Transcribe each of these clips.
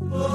Good.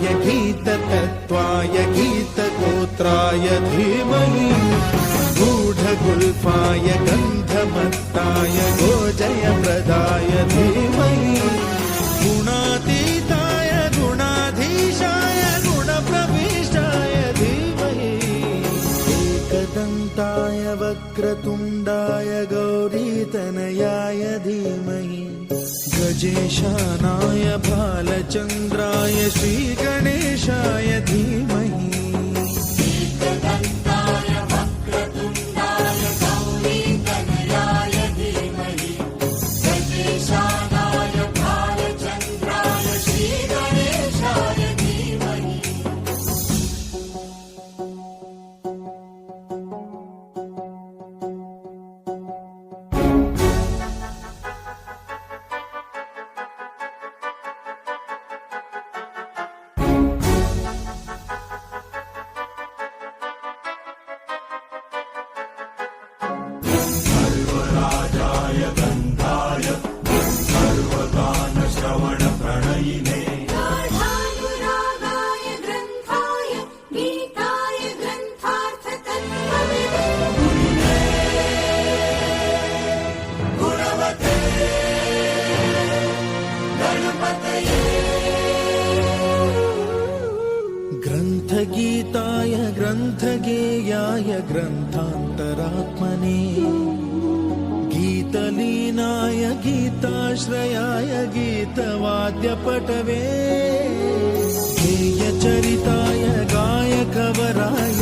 गीतसाराय गीततत्त्वाय गीतगोत्राय धीमहि गूढगुल्फाय गन्धमत्ताय गोजयप्रदाय धीमहि गुणातीताय गुणाधीशाय गुणप्रविष्टाय धीमहि एकदन्ताय वक्रतुण्डाय गौरीतनयाय धीमहि गजेशानाय भालचन्द्राय श्रीगणेशाय गीतलीनाय गीताश्रयाय गीतवाद्यपटवे गेयचरिताय गायकवराय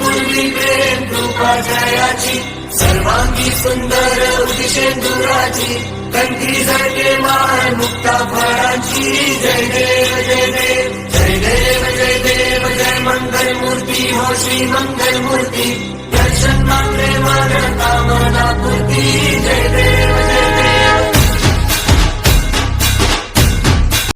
पूर्वी प्रेम कृपा जयाची सर्वांगी सुंदर दुराची कंत्री झळके मान मुक्ता फळाची जय देव जय देव जय देव जय देव जय मंगल मूर्ती हो श्री मंगल मूर्ती दर्शन मात्रे मान कामना पूर्ती जय